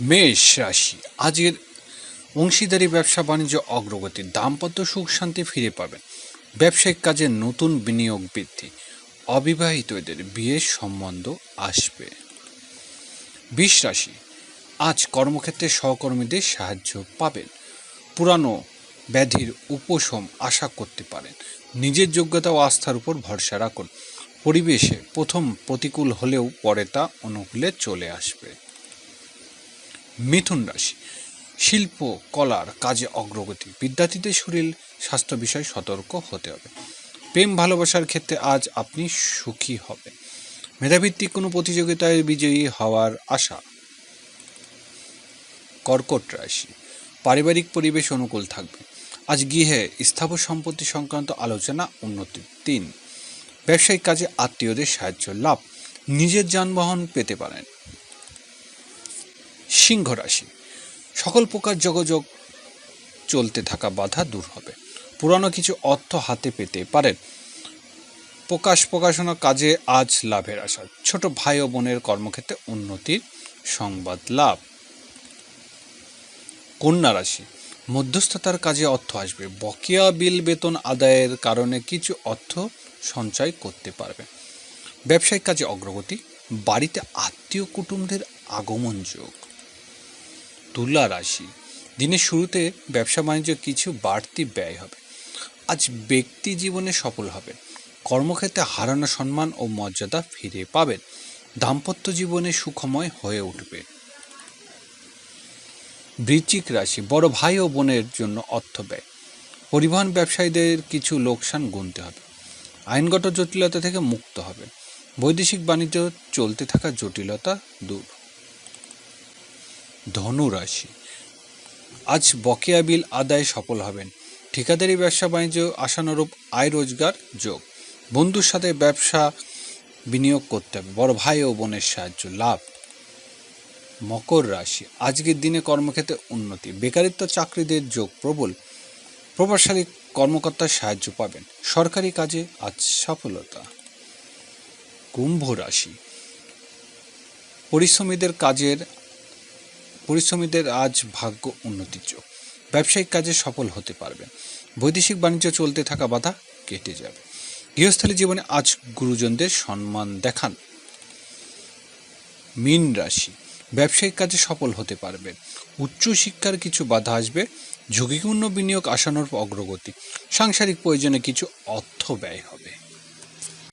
মেষ রাশি। আজকের অংশীদারি ব্যবসা বাণিজ্য অগ্রগতি দাম্পত্য সুখ শান্তি ফিরে পাবেন ব্যবসায়িক কাজে নতুন বিনিয়োগ বৃদ্ধি। অবিবাহিতদের বিয়ের সম্বন্ধ আসবে। বিষ রাশি। আজ কর্মক্ষেত্রে সহকর্মীদের সাহায্য পাবেন। পুরানো ব্যাধির উপশম আশা করতে পারেন। নিজের যোগ্যতা ও আস্থার উপর ভরসা রাখুন। পরিবেশে প্রথম প্রতিকূল হলেও পরে তা অনুকূলে চলে আসবে। মিথুন রাশি। শিল্প, কলার কাজে অগ্রগতি, বিদ্যার্থীদের শরীর, স্বাস্থ্য বিষয়ে সতর্ক হতে হবে। প্রেম, ভালোবাসার ক্ষেত্রে আজ আপনি সুখী হবেন। মেধাভিত্তিক কোনো প্রতিযোগিতায় বিজয়ী হওয়ার আশা। কর্কট রাশি। পারিবারিক পরিবেশ অনুকূল থাকবে। আজ গৃহে স্থাবর সম্পত্তি সংক্রান্ত আলোচনা উন্নতির তিন। ব্যবসায়িক কাজে আত্মীয়দের সাহায্য লাভ। নিজের যানবাহন পেতে পারেন। সিংহ রাশি। সকল প্রকার যোগাযোগ চলতে থাকা বাধা দূর হবে। পুরানো কিছু অর্থ হাতে পেতে পারেন। প্রকাশ প্রকাশনা কাজে আজ লাভের আশা। ছোট ভাই ও বোনের কর্মক্ষেত্রে উন্নতির সংবাদ লাভ। কন্যা রাশি, মধ্যস্থতার কাজে অর্থ আসবে। বকেয়া বিল বেতন আদায়ের কারণে কিছু অর্থ সঞ্চয় করতে পারবে। ব্যবসায়িক কাজে অগ্রগতি, বাড়িতে আত্মীয় কুটুমদের আগমন যোগ। তুলা রাশি। দিনের শুরুতে ব্যবসা বাণিজ্য কিছু বাড়তি ব্যয় হবে। আজ ব্যক্তি জীবনে সফল হবে। কর্মক্ষেত্রে হারানো সম্মান ও মর্যাদা ফিরে পাবেন। দাম্পত্য জীবনে সুখময় হয়ে উঠবে। বৃশ্চিক রাশি, বড় ভাই ও বোনের জন্য অর্থ ব্যয়। পরিবহন ব্যবসায়ীদের কিছু লোকসান গুনতে হবে। আইনগত জটিলতা থেকে মুক্ত হবে। বৈদেশিক বাণিজ্য চলতে থাকা জটিলতা দূর। ধনু রাশি আজ বকেয়া বিল আদায় সফল হবেন। ঠিকাদারি, ব্যবসা, বাণিজ্য, আশানুরূপ আয় রোজগার যোগ। বন্ধুর সাথে ব্যবসা বিনিয়োগ করতে হবে। বড় ভাই ও বোনের সাহায্য, লাভ। মকর রাশি, আজকের দিনে কর্মক্ষেত্রে উন্নতি। বেকারিত্ব, চাকরিদের যোগ প্রবল। প্রভাবশালী কর্মকর্তার সাহায্য পাবেন। সরকারি কাজে আজ সফলতা। কুম্ভ রাশি, পরিশ্রমীদের কাজের পরিশ্রমীদের আজ ভাগ্য উন্নতির যোগ। ব্যবসায়িক কাজে সফল হতে পারবেন। বৈদেশিক বাণিজ্য চলতে থাকা বাধা কেটে যাবে। গৃহস্থলী জীবনে আজ গুরুজনদের সম্মান দেখান। মীন রাশি। ব্যবসায়িক কাজে সফল হতে পারবেন উচ্চশিক্ষার কিছু বাধা আসবে। ঝুঁকিপূর্ণ বিনিয়োগ আসানোর অগ্রগতি। সাংসারিক প্রয়োজনে কিছু অর্থ ব্যয় হবে।